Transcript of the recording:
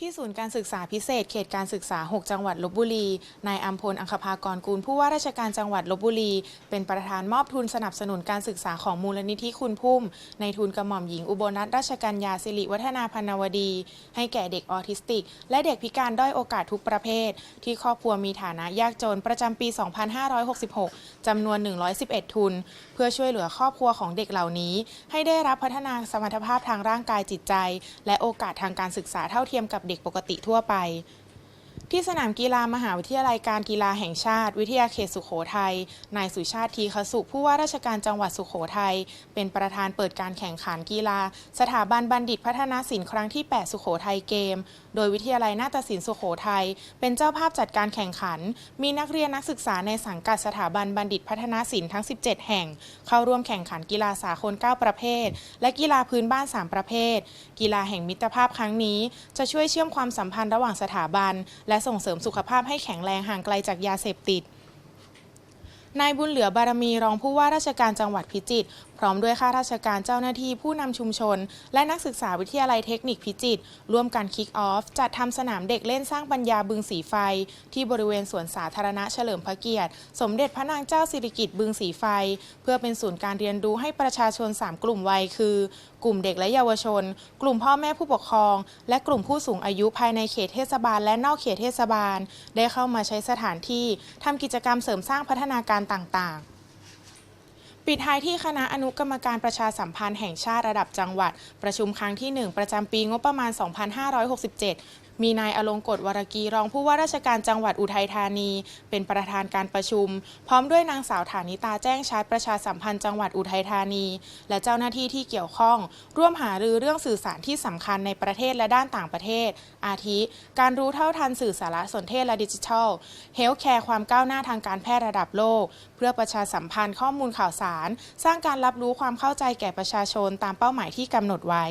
ที่ศูนย์การศึกษาพิเศษ เขตการศึกษา 6 จังหวัดลบบุรี นายอัมพล อังคภากรกูล ผู้ว่าราชการจังหวัดลบบุรี เป็นประธานมอบทุนสนับสนุนการศึกษาของมูลนิธิคุณพุ่ม ในทุนกระหม่อมหญิงอุบลรัตนราชกัญญาสิริวัฒนาพันนวดี ให้แก่เด็กออทิสติก และเด็กพิการด้อยโอกาสทุกประเภท ที่ครอบครัวมีฐานะยากจนประจำปี 2566 จำนวน 111 ทุน เพื่อช่วยเหลือครอบครัวของเด็กเหล่านี้ ให้ได้รับพัฒนาสมรรถภาพทางร่างกายจิตใจ และโอกาสทางการศึกษาเท่าเทียมกับเด็กปกติทั่วไป ที่สนามกีฬามหาวิทยาลัยการกีฬาแห่งชาติ วิทยาเขตสุขโขทัย นายสุชาติทีคสุผู้ว่าราชการจังหวัดสุขโขทัย เป็นประธานเปิดการแข่งขันกีฬา สถาบันบัณฑิตพัฒนาศิลป์ครั้งที่ 8 สุขโขทัยเกม โดยวิทยาลัยนาฏศิลป์สุขโขทัย เป็นเจ้าภาพจัดการแข่งขัน มีนักเรียนนักศึกษาในสังกัดสถาบันบัณฑิตพัฒนาศิลป์ทั้ง 17 แห่ง เข้าร่วมแข่งขันกีฬาสากล9ประเภท และกีฬาพื้นบ้าน 3 ประเภท กีฬาแห่งมิตรภาพครั้งนี้ จะช่วยเชื่อมความสัมพันธ์ระหว่างสถาบันและและส่งเสริมสุขภาพให้แข็งแรงห่างไกลจากยาเสพติดนายบุญเหลือบารมีรองผู้ว่าราชการจังหวัดพิจิตรพร้อมด้วยข้าราชการเจ้าหน้าที่ผู้นำชุมชน และนักศึกษาวิทยาลัยเทคนิคพิจิตรร่วมกันคิกออฟจัดทำสนามเด็กเล่นสร้างปัญญาบึงสีไฟ ที่บริเวณสวนสาธารณะเฉลิมพระเกียรติ สมเด็จพระนางเจ้าสิริกิติ์บึงสีไฟ เพื่อเป็นศูนย์การเรียนรู้ให้ประชาชน 3 กลุ่มวัยคือ กลุ่มเด็กและเยาวชน กลุ่มพ่อแม่ผู้ปกครอง และกลุ่มผู้สูงอายุภายในเขตเทศบาล และนอกเขตเทศบาล ได้เข้ามาใช้สถานที่ทำกิจกรรมเสริมสร้างพัฒนาการต่างๆ ปิดท้ายที่คณะอนุกรรมการประชาสัมพันธ์แห่งชาติระดับจังหวัด ประชุมครั้งที่ 1 ประจำปีงบประมาณ 2567 มีนายอลงกฎวรกีรองผู้ว่าราชการจังหวัดอุทัยธานี เป็นประธานการประชุม พร้อมด้วยนางสาวฐานิตาแจ้งชัดประชาสัมพันธ์จังหวัดอุทัยธานี และเจ้าหน้าที่ที่เกี่ยวข้อง ร่วมหารือเรื่องสื่อสารที่สำคัญในประเทศและด้านต่างประเทศ อาทิ การรู้เท่าทันสื่อสารสนเทศและดิจิทัลเฮลท์แคร์ความก้าวหน้าทางการแพทย์ระดับโลก เพื่อประชาสัมพันธ์ข้อมูลข่าวสาร สร้างการรับรู้ความเข้าใจแก่ประชาชนตามเป้าหมายที่กำหนดไว้